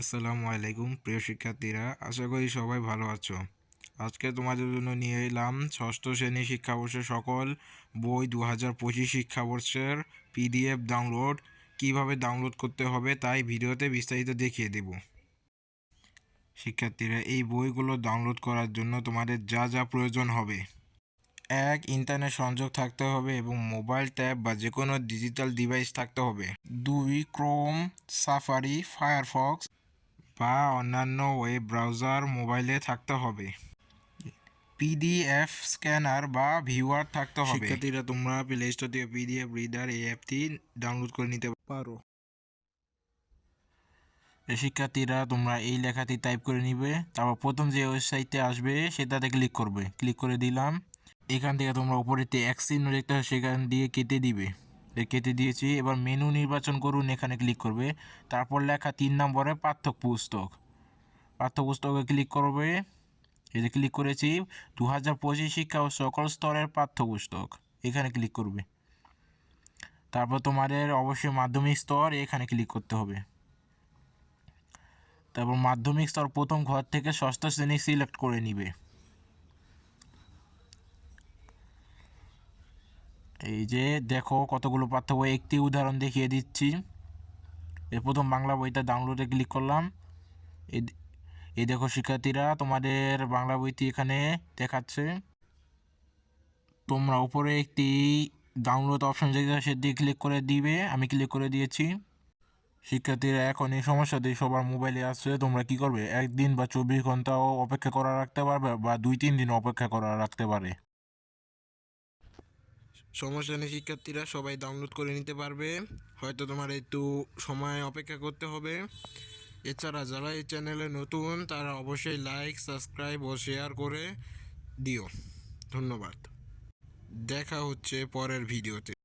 আসসালামু আলাইকুম, প্রিয় শিক্ষার্থীরা। আশা করি সবাই ভালো আছো। আজকে তোমাদের জন্য নিয়ে এলাম ষষ্ঠ শ্রেণি শিক্ষাবর্ষের সকল বই দু হাজার পঁচিশ শিক্ষাবর্ষের পিডিএফ ডাউনলোড। কীভাবে ডাউনলোড করতে হবে তাই ভিডিওতে বিস্তারিত দেখিয়ে দেব। শিক্ষার্থীরা, এই বইগুলো ডাউনলোড করার জন্য তোমাদের যা যা প্রয়োজন হবে। এক, ইন্টারনেট সংযোগ থাকতে হবে এবং মোবাইল ট্যাব বা যে কোনো ডিজিটাল ডিভাইস থাকতে হবে। দুই, ক্রোম, সাফারি, ফায়ারফক্স বা অন্যান্য ওয়েব ব্রাউজার মোবাইলে থাকতে হবে। পিডিএফ স্ক্যানার বা ভিউয়ার থাকতে হবে। শিক্ষার্থীরা তোমরা প্লে স্টোর থেকে পিডিএফ রিডার এই অ্যাপটি ডাউনলোড করে নিতে পারো। শিক্ষার্থীরা তোমরা এই লেখাটি টাইপ করে নিবে, তারপর প্রথম যে ওয়েবসাইটে আসবে সেটাতে ক্লিক করবে। ক্লিক করে দিলাম। এখান থেকে তোমরা উপরেতে এক চিহ্ন দেখতে সেখান দিয়ে কেটে দিবে। কেটে দিয়েছি। এবার মেনু নির্বাচন করুন, এখানে ক্লিক করবে। তারপর লেখা তিন নম্বরে পার্থক্য পুস্তক পাঠ্য পুস্তকে ক্লিক করবে এতে ক্লিক করেছি দু হাজার পঁচিশ শিক্ষা ও সকল স্তরের পাঠ্যপুস্তক। এখানে ক্লিক করবে। তারপর তোমাদের অবশ্যই মাধ্যমিক স্তর, এখানে ক্লিক করতে হবে। তারপর মাধ্যমিক স্তর প্রথম ঘর থেকে ষষ্ঠ শ্রেণি সিলেক্ট করে নিবে। এই যে দেখো কতগুলো পার্থক্য। একটি উদাহরণ দেখিয়ে দিচ্ছি। এর প্রথম বাংলা বইটা ডাউনলোডে ক্লিক করলাম। এই- এই দেখো শিক্ষার্থীরা, তোমাদের বাংলা বইটি এখানে দেখাচ্ছে। তোমরা উপরে একটি ডাউনলোড অপশন যেটা সেটি ক্লিক করে দিবে। আমি ক্লিক করে দিয়েছি। শিক্ষার্থীরা এখন এই সমস্যাটি সবার মোবাইলে আসছে। তোমরা কি করবে? একদিন বা চব্বিশ ঘন্টাও অপেক্ষা করা রাখতে পারবে বা দুই তিন দিন অপেক্ষা করা রাখতে পারে। সমস্যা নেই শিক্ষার্থীরা সবাই ডাউনলোড করে নিতে পারবে। হয়তো তোমার একটু সময় অপেক্ষা করতে হবে। এছাড়া যারা এই চ্যানেলে নতুন, তারা অবশ্যই লাইক সাবস্ক্রাইব ও শেয়ার করে দিও। ধন্যবাদ। দেখা হচ্ছে পরের ভিডিওতে